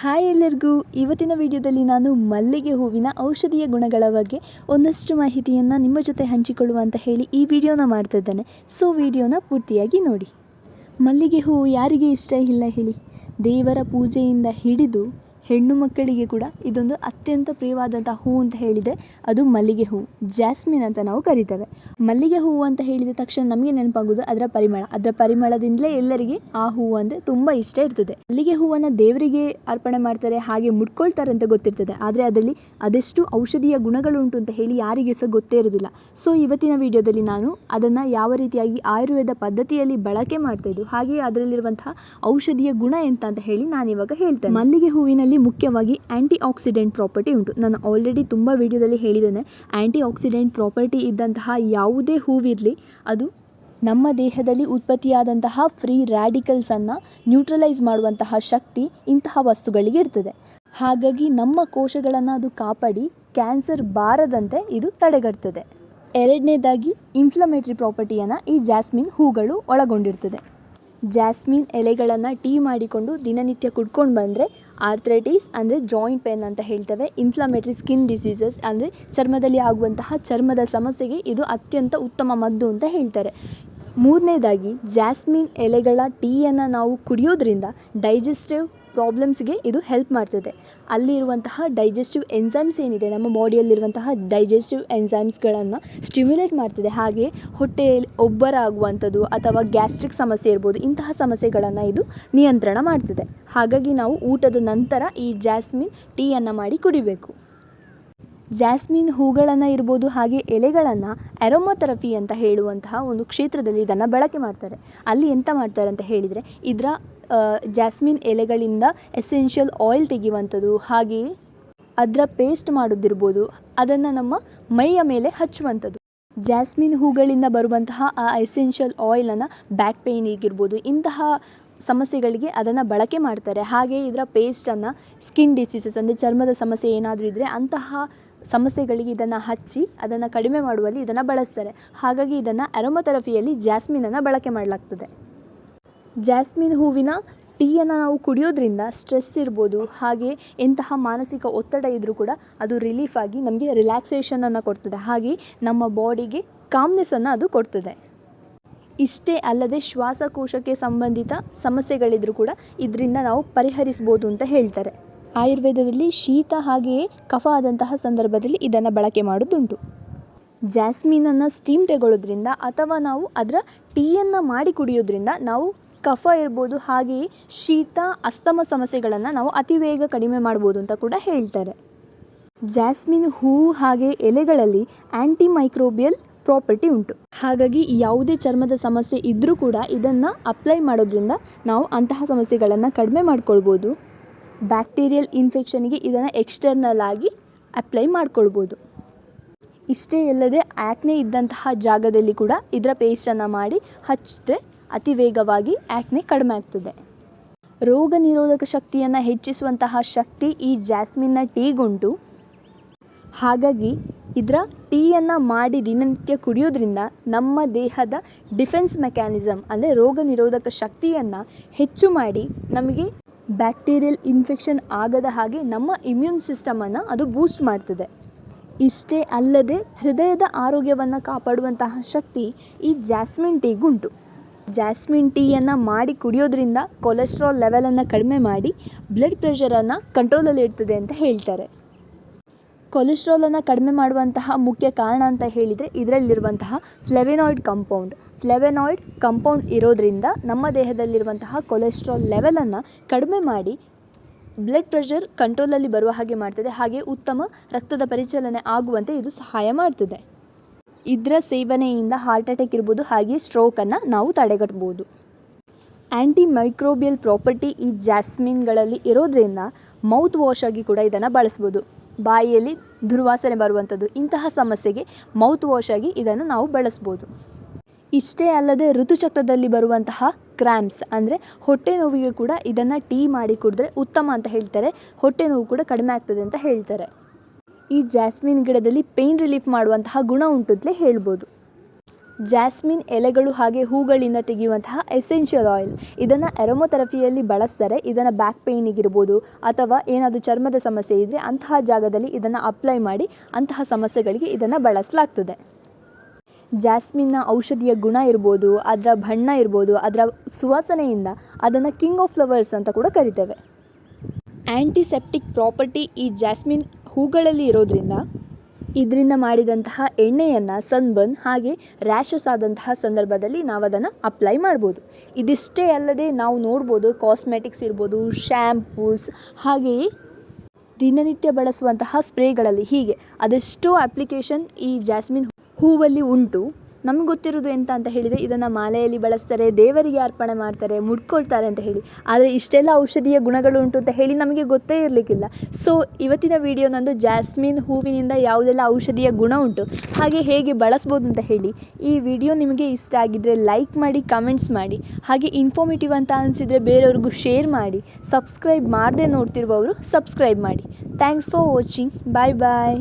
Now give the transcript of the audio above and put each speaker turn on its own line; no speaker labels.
Hi ಎಲ್ಲರಿಗೂ. ಇವತ್ತಿನ ವಿಡಿಯೋದಲ್ಲಿ ನಾನು ಮಲ್ಲಿಗೆ ಹೂವಿನ ಔಷಧೀಯ ಗುಣಗಳ ಬಗ್ಗೆ ಒಂದಷ್ಟು ಮಾಹಿತಿಯನ್ನು ನಿಮ್ಮ ಜೊತೆ ಹಂಚಿಕೊಳ್ಳುವ ಅಂತ ಹೇಳಿ ಈ ವಿಡಿಯೋನ ಮಾಡ್ತಾ ಇದ್ದೇನೆ. ಸೊ ವಿಡಿಯೋನ ಪೂರ್ತಿಯಾಗಿ ನೋಡಿ. ಮಲ್ಲಿಗೆ ಹೂವು ಯಾರಿಗೆ ಇಷ್ಟ ಇಲ್ಲ ಹೇಳಿ? ದೇವರ ಪೂಜೆಯಿಂದ ಹಿಡಿದು ಹೆಣ್ಣು ಮಕ್ಕಳಿಗೆ ಕೂಡ ಇದೊಂದು ಅತ್ಯಂತ ಪ್ರಿಯವಾದಂಥ ಹೂ ಅಂತ ಹೇಳಿದರೆ ಅದು ಮಲ್ಲಿಗೆ ಹೂ. ಜಾಸ್ಮಿನ್ ಅಂತ ನಾವು ಕರಿತೇವೆ. ಮಲ್ಲಿಗೆ ಹೂವು ಅಂತ ಹೇಳಿದ ತಕ್ಷಣ ನಮಗೆ ನೆನಪಾಗುವುದು ಅದರ ಪರಿಮಳ. ಅದರ ಪರಿಮಳದಿಂದಲೇ ಎಲ್ಲರಿಗೆ ಆ ಹೂವು ಅಂದರೆ ತುಂಬ ಇಷ್ಟ ಇರ್ತದೆ. ಮಲ್ಲಿಗೆ ಹೂವನ್ನು ದೇವರಿಗೆ ಅರ್ಪಣೆ ಮಾಡ್ತಾರೆ, ಹಾಗೆ ಮುಟ್ಕೊಳ್ತಾರೆ ಅಂತ ಗೊತ್ತಿರ್ತದೆ. ಆದರೆ ಅದರಲ್ಲಿ ಅದೆಷ್ಟು ಔಷಧೀಯ ಗುಣಗಳುಂಟು ಅಂತ ಹೇಳಿ ಯಾರಿಗೆ ಸಹ ಗೊತ್ತೇ ಇರೋದಿಲ್ಲ ಸೊ ಇವತ್ತಿನ ವಿಡಿಯೋದಲ್ಲಿ ನಾನು ಅದನ್ನು ಯಾವ ರೀತಿಯಾಗಿ ಆಯುರ್ವೇದ ಪದ್ಧತಿಯಲ್ಲಿ ಬಳಕೆ ಮಾಡ್ತಾ ಇದ್ದು, ಹಾಗೆಯೇ ಅದರಲ್ಲಿರುವಂತಹ ಔಷಧೀಯ ಗುಣ ಎಂತ ಅಂತ ಹೇಳಿ ನಾನಿವಾಗ ಹೇಳ್ತೇನೆ. ಮಲ್ಲಿಗೆ ಹೂವಿನಲ್ಲಿ ಮುಖ್ಯವಾಗಿ ಆ್ಯಂಟಿ ಆಕ್ಸಿಡೆಂಟ್ ಪ್ರಾಪರ್ಟಿ ಉಂಟು. ನಾನು ಆಲ್ರೆಡಿ ತುಂಬ ವಿಡಿಯೋದಲ್ಲಿ ಹೇಳಿದ್ದೇನೆ ಆ್ಯಂಟಿ ಆಕ್ಸಿಡೆಂಟ್ ಪ್ರಾಪರ್ಟಿ ಇದ್ದಂತಹ ಯಾವುದೇ ಹೂವಿರಲಿ, ಅದು ನಮ್ಮ ದೇಹದಲ್ಲಿ ಉತ್ಪತ್ತಿಯಾದಂತಹ ಫ್ರೀ ರ್ಯಾಡಿಕಲ್ಸನ್ನು ನ್ಯೂಟ್ರಲೈಸ್ ಮಾಡುವಂತಹ ಶಕ್ತಿ ಇಂತಹ ವಸ್ತುಗಳಿಗೆ ಇರ್ತದೆ. ಹಾಗಾಗಿ ನಮ್ಮ ಕೋಶಗಳನ್ನು ಅದು ಕಾಪಾಡಿ ಕ್ಯಾನ್ಸರ್ ಬಾರದಂತೆ ಇದು ತಡೆಗಟ್ತದೆ. ಎರಡನೇದಾಗಿ ಇನ್ಫ್ಲಮೇಟ್ರಿ ಪ್ರಾಪರ್ಟಿಯನ್ನು ಈ ಜಾಸ್ಮಿನ್ ಹೂಗಳು ಒಳಗೊಂಡಿರ್ತದೆ. ಜಾಸ್ಮಿನ್ ಎಲೆಗಳನ್ನು ಟೀ ಮಾಡಿಕೊಂಡು ದಿನನಿತ್ಯ ಕುಡ್ಕೊಂಡು ಬಂದರೆ ಆರ್ಥ್ರೈಟಿಸ್ ಅಂದರೆ ಜಾಯಿಂಟ್ ಪೇನ್ ಅಂತ ಹೇಳ್ತೇವೆ ಇನ್ಫ್ಲಮೇಟ್ರಿ ಸ್ಕಿನ್ ಡಿಸೀಸಸ್ ಅಂದರೆ ಚರ್ಮದಲ್ಲಿ ಆಗುವಂತಹ ಚರ್ಮದ ಸಮಸ್ಯೆಗೆ ಇದು ಅತ್ಯಂತ ಉತ್ತಮ ಮದ್ದು ಅಂತ ಹೇಳ್ತಾರೆ. ಮೂರನೇದಾಗಿ ಜಾಸ್ಮಿನ್ ಎಲೆಗಳ ಟೀಯನ್ನು ನಾವು ಕುಡಿಯೋದ್ರಿಂದ ಡೈಜೆಸ್ಟಿವ್ ಪ್ರಾಬ್ಲಮ್ಸ್ಗೆ ಇದು ಹೆಲ್ಪ್ ಮಾಡ್ತದೆ. ಅಲ್ಲಿರುವಂತಹ ಡೈಜೆಸ್ಟಿವ್ ಎನ್ಸೈಮ್ಸ್ ಏನಿದೆ, ನಮ್ಮ ಬಾಡಿಯಲ್ಲಿರುವಂತಹ ಡೈಜೆಸ್ಟಿವ್ ಎನ್ಸೈಮ್ಸ್ಗಳನ್ನು ಸ್ಟಿಮ್ಯುಲೇಟ್ ಮಾಡ್ತದೆ. ಹಾಗೆ ಹೊಟ್ಟೆಯಲ್ಲಿ ಒಬ್ಬರ ಆಗುವಂಥದ್ದು ಅಥವಾ ಗ್ಯಾಸ್ಟ್ರಿಕ್ ಸಮಸ್ಯೆ ಇರ್ಬೋದು, ಇಂತಹ ಸಮಸ್ಯೆಗಳನ್ನು ಇದು ನಿಯಂತ್ರಣ ಮಾಡ್ತದೆ. ಹಾಗಾಗಿ ನಾವು ಊಟದ ನಂತರ ಈ ಜಾಸ್ಮಿನ್ ಟೀಯನ್ನು ಮಾಡಿ ಕುಡಿಬೇಕು. ಜಾಸ್ಮಿನ್ ಹೂಗಳನ್ನು ಇರ್ಬೋದು, ಹಾಗೆ ಎಲೆಗಳನ್ನು ಅರೋಮೊಥೆರಫಿ ಅಂತ ಹೇಳುವಂತಹ ಒಂದು ಕ್ಷೇತ್ರದಲ್ಲಿ ಇದನ್ನು ಬಳಕೆ ಮಾಡ್ತಾರೆ. ಅಲ್ಲಿ ಎಂತ ಮಾಡ್ತಾರೆ ಅಂತ ಹೇಳಿದರೆ, ಇದರ ಜಾಸ್ಮಿನ್ ಎಲೆಗಳಿಂದ ಎಸೆನ್ಷಿಯಲ್ ಆಯಿಲ್ ತೆಗೆಯುವಂಥದ್ದು. ಹಾಗೆಯೇ ಅದರ ಪೇಸ್ಟ್ ಮಾಡೋದಿರ್ಬೋದು. ಅದನ್ನು ನಮ್ಮ ಮೈಯ ಮೇಲೆ ಹಚ್ಚುವಂಥದ್ದು. ಜಾಸ್ಮಿನ್ ಹೂಗಳಿಂದ ಬರುವಂತಹ ಆ ಎಸೆನ್ಷಿಯಲ್ ಆಯಿಲನ್ನು ಬ್ಯಾಕ್ ಪೇಯ್ನಿಗಿರ್ಬೋದು ಇಂತಹ ಸಮಸ್ಯೆಗಳಿಗೆ ಅದನ್ನು ಬಳಕೆ ಮಾಡ್ತಾರೆ. ಹಾಗೆ ಇದರ ಪೇಸ್ಟನ್ನು ಸ್ಕಿನ್ ಡಿಸೀಸಸ್ ಅಂದರೆ ಚರ್ಮದ ಸಮಸ್ಯೆ ಏನಾದರೂ ಇದ್ದರೆ ಅಂತಹ ಸಮಸ್ಯೆಗಳಿಗೆ ಇದನ್ನು ಹಚ್ಚಿ ಅದನ್ನು ಕಡಿಮೆ ಮಾಡುವಲ್ಲಿ ಇದನ್ನು ಬಳಸ್ತಾರೆ. ಹಾಗಾಗಿ ಇದನ್ನು ಅರೋಮಥೆರಪಿಯಲ್ಲಿ ಜಾಸ್ಮಿನನ್ನು ಬಳಕೆ ಮಾಡಲಾಗ್ತದೆ. ಜಾಸ್ಮಿನ್ ಹೂವಿನ ಟೀಯನ್ನು ನಾವು ಕುಡಿಯೋದ್ರಿಂದ ಸ್ಟ್ರೆಸ್ ಇರ್ಬೋದು, ಹಾಗೆ ಎಂತಹ ಮಾನಸಿಕ ಒತ್ತಡ ಇದ್ದರೂ ಕೂಡ ಅದು ರಿಲೀಫ್ ಆಗಿ ನಮಗೆ ರಿಲ್ಯಾಕ್ಸೇಷನನ್ನು ಕೊಡ್ತದೆ. ಹಾಗೆ ನಮ್ಮ ಬಾಡಿಗೆ ಕಾಮ್ನೆಸ್ಸನ್ನು ಅದು ಕೊಡ್ತದೆ. ಇಷ್ಟೇ ಅಲ್ಲದೆ ಶ್ವಾಸಕೋಶಕ್ಕೆ ಸಂಬಂಧಿತ ಸಮಸ್ಯೆಗಳಿದ್ರೂ ಕೂಡ ಇದರಿಂದ ನಾವು ಪರಿಹರಿಸ್ಬೋದು ಅಂತ ಹೇಳ್ತಾರೆ. ಆಯುರ್ವೇದದಲ್ಲಿ ಶೀತ ಹಾಗೆಯೇ ಕಫ ಆದಂತಹ ಸಂದರ್ಭದಲ್ಲಿ ಇದನ್ನು ಬಳಕೆ ಮಾಡೋದುಂಟು. ಜಾಸ್ಮಿನನ್ನು ಸ್ಟೀಮ್ ತೆಗೊಳ್ಳೋದ್ರಿಂದ ಅಥವಾ ನಾವು ಅದರ ಟೀಯನ್ನು ಮಾಡಿ ಕುಡಿಯೋದ್ರಿಂದ ನಾವು ಕಫ ಇರ್ಬೋದು ಹಾಗೆಯೇ ಶೀತ, ಅಸ್ತಮ ಸಮಸ್ಯೆಗಳನ್ನು ನಾವು ಅತಿ ವೇಗ ಕಡಿಮೆ ಮಾಡ್ಬೋದು ಅಂತ ಕೂಡ ಹೇಳ್ತಾರೆ. ಜಾಸ್ಮಿನ್ ಹೂ ಹಾಗೆ ಎಲೆಗಳಲ್ಲಿ ಆ್ಯಂಟಿ ಮೈಕ್ರೋಬಿಯಲ್ ಪ್ರಾಪರ್ಟಿ ಉಂಟು. ಹಾಗಾಗಿ ಯಾವುದೇ ಚರ್ಮದ ಸಮಸ್ಯೆ ಇದ್ದರೂ ಕೂಡ ಇದನ್ನು ಅಪ್ಲೈ ಮಾಡೋದ್ರಿಂದ ನಾವು ಅಂತಹ ಸಮಸ್ಯೆಗಳನ್ನು ಕಡಿಮೆ ಮಾಡ್ಕೊಳ್ಬೋದು. ಬ್ಯಾಕ್ಟೀರಿಯಲ್ ಇನ್ಫೆಕ್ಷನ್ಗೆ ಇದನ್ನು ಎಕ್ಸ್ಟರ್ನಲ್ ಆಗಿ ಅಪ್ಲೈ ಮಾಡ್ಕೊಳ್ಬೋದು. ಇಷ್ಟೇ ಅಲ್ಲದೆ ಆ್ಯಕ್ನೆ ಇದ್ದಂತಹ ಜಾಗದಲ್ಲಿ ಕೂಡ ಇದರ ಪೇಸ್ಟನ್ನು ಮಾಡಿ ಹಚ್ಚಿದ್ರೆ ಅತಿ ವೇಗವಾಗಿ ಆ್ಯಕ್ನೆ ಕಡಿಮೆ ಆಗ್ತದೆ. ರೋಗ ನಿರೋಧಕ ಶಕ್ತಿಯನ್ನು ಹೆಚ್ಚಿಸುವಂತಹ ಶಕ್ತಿ ಈ ಜಾಸ್ಮಿನ್ನ ಟೀಗುಂಟು ಹಾಗಾಗಿ ಇದರ ಟೀಯನ್ನು ಮಾಡಿ ದಿನನಿತ್ಯ ಕುಡಿಯೋದ್ರಿಂದ ನಮ್ಮ ದೇಹದ ಡಿಫೆನ್ಸ್ ಮೆಕ್ಯಾನಿಸಮ್ ಅಂದರೆ ರೋಗ ನಿರೋಧಕ ಶಕ್ತಿಯನ್ನು ಹೆಚ್ಚು ಮಾಡಿ ನಮಗೆ ಬ್ಯಾಕ್ಟೀರಿಯಲ್ ಇನ್ಫೆಕ್ಷನ್ ಆಗದ ಹಾಗೆ ನಮ್ಮ ಇಮ್ಯೂನ್ ಸಿಸ್ಟಮನ್ನು ಅದು ಬೂಸ್ಟ್ ಮಾಡ್ತದೆ. ಇಷ್ಟೇ ಅಲ್ಲದೆ ಹೃದಯದ ಆರೋಗ್ಯವನ್ನು ಕಾಪಾಡುವಂತಹ ಶಕ್ತಿ ಈ ಜಾಸ್ಮಿನ್ ಟೀಗುಂಟು ಜಾಸ್ಮಿನ್ ಟೀಯನ್ನು ಮಾಡಿ ಕುಡಿಯೋದ್ರಿಂದ ಕೊಲೆಸ್ಟ್ರಾಲ್ ಲೆವೆಲನ್ನು ಕಡಿಮೆ ಮಾಡಿ ಬ್ಲಡ್ ಪ್ರೆಷರನ್ನು ಕಂಟ್ರೋಲಲ್ಲಿ ಇಡ್ತದೆ ಅಂತ ಹೇಳ್ತಾರೆ. ಕೊಲೆಸ್ಟ್ರಾಲನ್ನು ಕಡಿಮೆ ಮಾಡುವಂತಹ ಮುಖ್ಯ ಕಾರಣ ಅಂತ ಹೇಳಿದರೆ ಇದರಲ್ಲಿರುವಂತಹ ಫ್ಲೆವೆನಾಯ್ಡ್ ಕಂಪೌಂಡ್ ಫ್ಲೆವೆನಾಯ್ಡ್ ಕಂಪೌಂಡ್ ಇರೋದ್ರಿಂದ ನಮ್ಮ ದೇಹದಲ್ಲಿರುವಂತಹ ಕೊಲೆಸ್ಟ್ರಾಲ್ ಲೆವೆಲನ್ನು ಕಡಿಮೆ ಮಾಡಿ ಬ್ಲಡ್ ಪ್ರೆಷರ್ ಕಂಟ್ರೋಲಲ್ಲಿ ಬರುವ ಹಾಗೆ ಮಾಡ್ತದೆ. ಹಾಗೆ ಉತ್ತಮ ರಕ್ತದ ಪರಿಚಲನೆ ಆಗುವಂತೆ ಇದು ಸಹಾಯ ಮಾಡ್ತದೆ. ಇದರ ಸೇವನೆಯಿಂದ ಹಾರ್ಟ್ ಅಟ್ಯಾಕ್ ಇರ್ಬೋದು, ಹಾಗೆ ಸ್ಟ್ರೋಕನ್ನು ನಾವು ತಡೆಗಟ್ಬೋದು. ಆ್ಯಂಟಿ ಮೈಕ್ರೋಬಿಯಲ್ ಪ್ರಾಪರ್ಟಿ ಈ ಜಾಸ್ಮಿನ್ಗಳಲ್ಲಿ ಇರೋದ್ರಿಂದ ಮೌತ್ ವಾಶ್ ಆಗಿ ಕೂಡ ಇದನ್ನು ಬಳಸ್ಬೋದು. ಬಾಯಿಯಲ್ಲಿ ದುರ್ವಾಸನೆ ಬರುವಂಥದ್ದು, ಇಂತಹ ಸಮಸ್ಯೆಗೆ ಮೌತ್ ವಾಶ್ ಆಗಿ ಇದನ್ನು ನಾವು ಬಳಸ್ಬೋದು. ಇಷ್ಟೇ ಅಲ್ಲದೆ ಋತುಚಕ್ರದಲ್ಲಿ ಬರುವಂತಹ ಕ್ರ್ಯಾಂಪ್ಸ್ ಅಂದರೆ ಹೊಟ್ಟೆ ನೋವಿಗೆ ಕೂಡ ಇದನ್ನು ಟೀ ಮಾಡಿ ಕುಡಿದ್ರೆ ಉತ್ತಮ ಅಂತ ಹೇಳ್ತಾರೆ. ಹೊಟ್ಟೆ ನೋವು ಕೂಡ ಕಡಿಮೆ ಆಗ್ತದೆ ಅಂತ ಹೇಳ್ತಾರೆ. ಈ ಜಾಸ್ಮಿನ್ ಗಿಡದಲ್ಲಿ ಪೇಯ್ನ್ ರಿಲೀಫ್ ಮಾಡುವಂತಹ ಗುಣ ಉಂಟುದ್ಲೆ ಹೇಳ್ಬೋದು. ಜಾಸ್ಮಿನ್ ಎಲೆಗಳು ಹಾಗೆ ಹೂಗಳಿಂದ ತೆಗೆಯುವಂತಹ ಎಸೆನ್ಷಿಯಲ್ ಆಯಿಲ್. ಇದನ್ನು ಎರೋಮೊಥೆರಪಿಯಲ್ಲಿ ಬಳಸ್ತಾರೆ. ಇದನ್ನು ಬ್ಯಾಕ್ ಪೇಯ್ನಿಗಿರ್ಬೋದು ಅಥವಾ ಏನಾದರೂ ಚರ್ಮದ ಸಮಸ್ಯೆ ಇದ್ದರೆ ಅಂತಹ ಜಾಗದಲ್ಲಿ ಇದನ್ನು ಅಪ್ಲೈ ಮಾಡಿ ಅಂತಹ ಸಮಸ್ಯೆಗಳಿಗೆ ಇದನ್ನು ಬಳಸಲಾಗ್ತದೆ. ಜಾಸ್ಮಿನ್ನ ಔಷಧಿಯ ಗುಣ ಇರ್ಬೋದು, ಅದರ ಬಣ್ಣ ಇರ್ಬೋದು, ಅದರ ಸುವಾಸನೆಯಿಂದ ಅದನ್ನು ಕಿಂಗ್ ಆಫ್ ಫ್ಲವರ್ಸ್ ಅಂತ ಕೂಡ ಕರಿತೇವೆ. ಆ್ಯಂಟಿಸೆಪ್ಟಿಕ್ ಪ್ರಾಪರ್ಟಿ ಈ ಜಾಸ್ಮಿನ್ ಹೂಗಳಲ್ಲಿ ಇರೋದ್ರಿಂದ ಇದರಿಂದ ಮಾಡಿದಂತಹ ಎಣ್ಣೆಯನ್ನು ಸನ್ಬರ್ನ್ ಹಾಗೆ ರ್ಯಾಷಸ್ ಆದಂತಹ ಸಂದರ್ಭದಲ್ಲಿ ನಾವು ಅದನ್ನು ಅಪ್ಲೈ ಮಾಡ್ಬೋದು. ಇದಿಷ್ಟೇ ಅಲ್ಲದೆ ನಾವು ನೋಡ್ಬೋದು ಕಾಸ್ಮೆಟಿಕ್ಸ್ ಇರ್ಬೋದು, ಶ್ಯಾಂಪೂಸ್ ಹಾಗೆಯೇ ದಿನನಿತ್ಯ ಬಳಸುವಂತಹ ಸ್ಪ್ರೇಗಳಲ್ಲಿ ಹೀಗೆ ಅದೆಷ್ಟೋ ಅಪ್ಲಿಕೇಶನ್ ಈ ಜಾಸ್ಮಿನ್ ಹೂವಲ್ಲಿ ಉಂಟು. ನಮ್ಗೆ ಗೊತ್ತಿರೋದು ಎಂತ ಅಂತ ಹೇಳಿದರೆ ಇದನ್ನು ಮಾಲೆಯಲ್ಲಿ ಬಳಸ್ತಾರೆ, ದೇವರಿಗೆ ಅರ್ಪಣೆ ಮಾಡ್ತಾರೆ, ಮುಡ್ಕೊಳ್ತಾರೆ ಅಂತ ಹೇಳಿ. ಆದರೆ ಇಷ್ಟೆಲ್ಲ ಔಷಧೀಯ ಗುಣಗಳು ಉಂಟು ಅಂತ ಹೇಳಿ ನಮಗೆ ಗೊತ್ತೇ ಇರಲಿಕ್ಕಿಲ್ಲ. ಸೊ ಇವತ್ತಿನ ವಿಡಿಯೋ ನಂದು ಜಾಸ್ಮಿನ್ ಹೂವಿನಿಂದ ಯಾವುದೆಲ್ಲ ಔಷಧೀಯ ಗುಣ ಉಂಟು, ಹಾಗೆ ಹೇಗೆ ಬಳಸ್ಬೋದು ಅಂತ ಹೇಳಿ. ಈ ವಿಡಿಯೋ ನಿಮಗೆ ಇಷ್ಟ ಆಗಿದ್ದರೆ ಲೈಕ್ ಮಾಡಿ ಕಮೆಂಟ್ಸ್ ಮಾಡಿ. ಹಾಗೆ ಇನ್ಫಾರ್ಮೇಟಿವ್ ಅಂತ ಅನಿಸಿದರೆ ಬೇರೆಯವ್ರಿಗೂ ಶೇರ್ ಮಾಡಿ. ಸಬ್ಸ್ಕ್ರೈಬ್ ಮಾಡದೆ ನೋಡ್ತಿರುವವರು ಸಬ್ಸ್ಕ್ರೈಬ್ ಮಾಡಿ. Thanks for watching bye bye